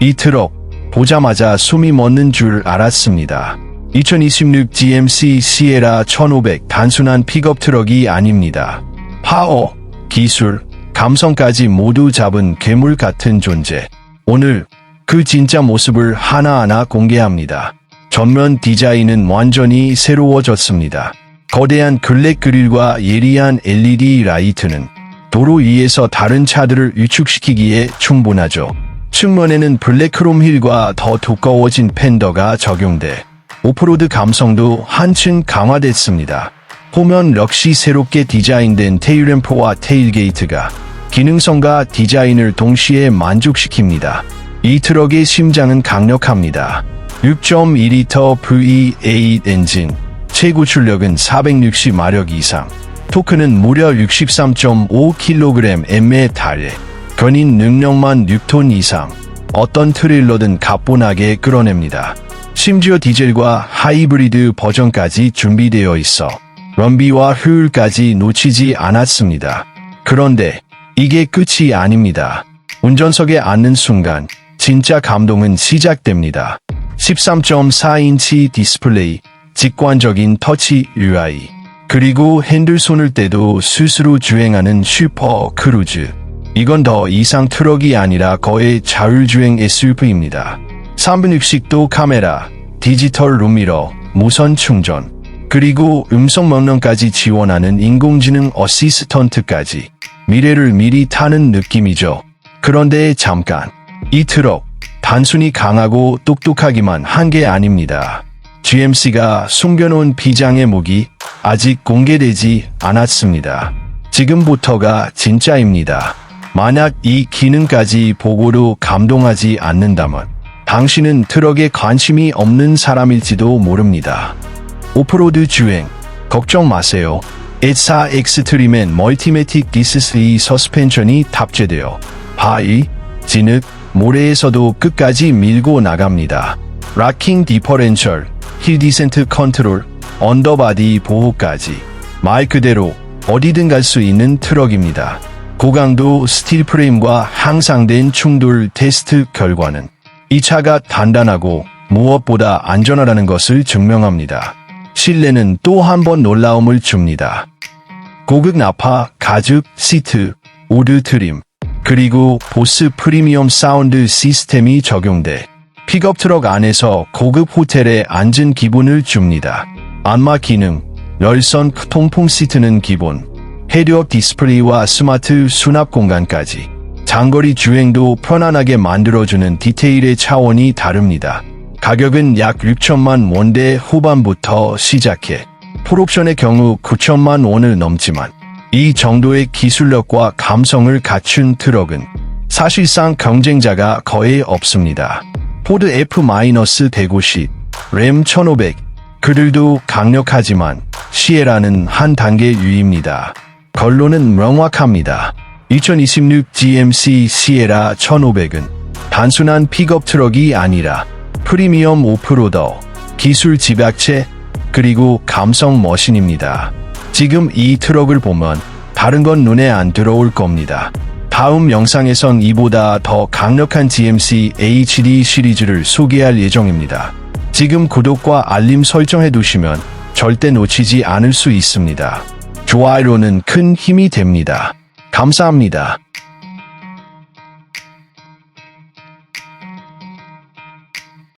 이 트럭 보자마자 숨이 멎는 줄 알았습니다. 2026 GMC 시에라 1500 단순한 픽업 트럭이 아닙니다. 파워, 기술, 감성까지 모두 잡은 괴물 같은 존재. 오늘 그 진짜 모습을 하나하나 공개합니다. 전면 디자인은 완전히 새로워졌습니다. 거대한 글랙 그릴과 예리한 LED 라이트는 도로 위에서 다른 차들을 위축시키기에 충분하죠. 측면에는 블랙 크롬 휠과 더 두꺼워진 팬더가 적용돼 오프로드 감성도 한층 강화됐습니다. 호면 역시 새롭게 디자인된 테일램프와 테일게이트가 기능성과 디자인을 동시에 만족시킵니다. 이 트럭의 심장은 강력합니다. 6.2리터 V8 엔진, 최고 출력은 460마력 이상, 토크는 무려 63.5kgm에 달해 견인 능력만 6톤 이상, 어떤 트레일러든 가뿐하게 끌어냅니다. 심지어 디젤과 하이브리드 버전까지 준비되어 있어 럼비와 효율까지 놓치지 않았습니다. 그런데 이게 끝이 아닙니다. 운전석에 앉는 순간 진짜 감동은 시작됩니다. 13.4인치 디스플레이, 직관적인 터치 UI, 그리고 핸들 손을 떼도 스스로 주행하는 슈퍼 크루즈. 이건 더 이상 트럭이 아니라 거의 자율주행 SUV입니다. 360도 카메라, 디지털 룸미러, 무선 충전, 그리고 음성 명령까지 지원하는 인공지능 어시스턴트까지 미래를 미리 타는 느낌이죠. 그런데 잠깐, 이 트럭 단순히 강하고 똑똑하기만 한 게 아닙니다. GMC가 숨겨놓은 비장의 무기 아직 공개되지 않았습니다. 지금부터가 진짜입니다. 만약 이 기능까지 보고도 감동하지 않는다면 당신은 트럭에 관심이 없는 사람일지도 모릅니다. 오프로드 주행 걱정 마세요. S4 엑스트림엔 멀티매틱 디스3 서스펜션이 탑재되어 바위, 진흙, 모래에서도 끝까지 밀고 나갑니다. 락킹 디퍼렌셜, 힐 디센트 컨트롤, 언더바디 보호까지 말 그대로 어디든 갈 수 있는 트럭입니다. 고강도 스틸 프레임과 향상된 충돌 테스트 결과는 이 차가 단단하고 무엇보다 안전하다는 것을 증명합니다. 실내는 또 한 번 놀라움을 줍니다. 고급 나파, 가죽, 시트, 우드 트림, 그리고 보스 프리미엄 사운드 시스템이 적용돼 픽업 트럭 안에서 고급 호텔에 앉은 기분을 줍니다. 안마 기능, 열선 통풍 시트는 기본, 헤드업 디스플레이와 스마트 수납 공간까지 장거리 주행도 편안하게 만들어주는 디테일의 차원이 다릅니다. 가격은 약 6천만 원대 후반부터 시작해 풀옵션의 경우 9천만 원을 넘지만 이 정도의 기술력과 감성을 갖춘 트럭은 사실상 경쟁자가 거의 없습니다. 포드 F-150, 램 1500, 그들도 강력하지만 시에라는 한 단계 위입니다. 결론은 명확합니다. 2026 GMC 시에라 1500은 단순한 픽업 트럭이 아니라 프리미엄 오프로더, 기술 집약체, 그리고 감성 머신입니다. 지금 이 트럭을 보면 다른 건 눈에 안 들어올 겁니다. 다음 영상에선 이보다 더 강력한 GMC HD 시리즈를 소개할 예정입니다. 지금 구독과 알림 설정해 두시면 절대 놓치지 않을 수 있습니다. 좋아요는 큰 힘이 됩니다. 감사합니다.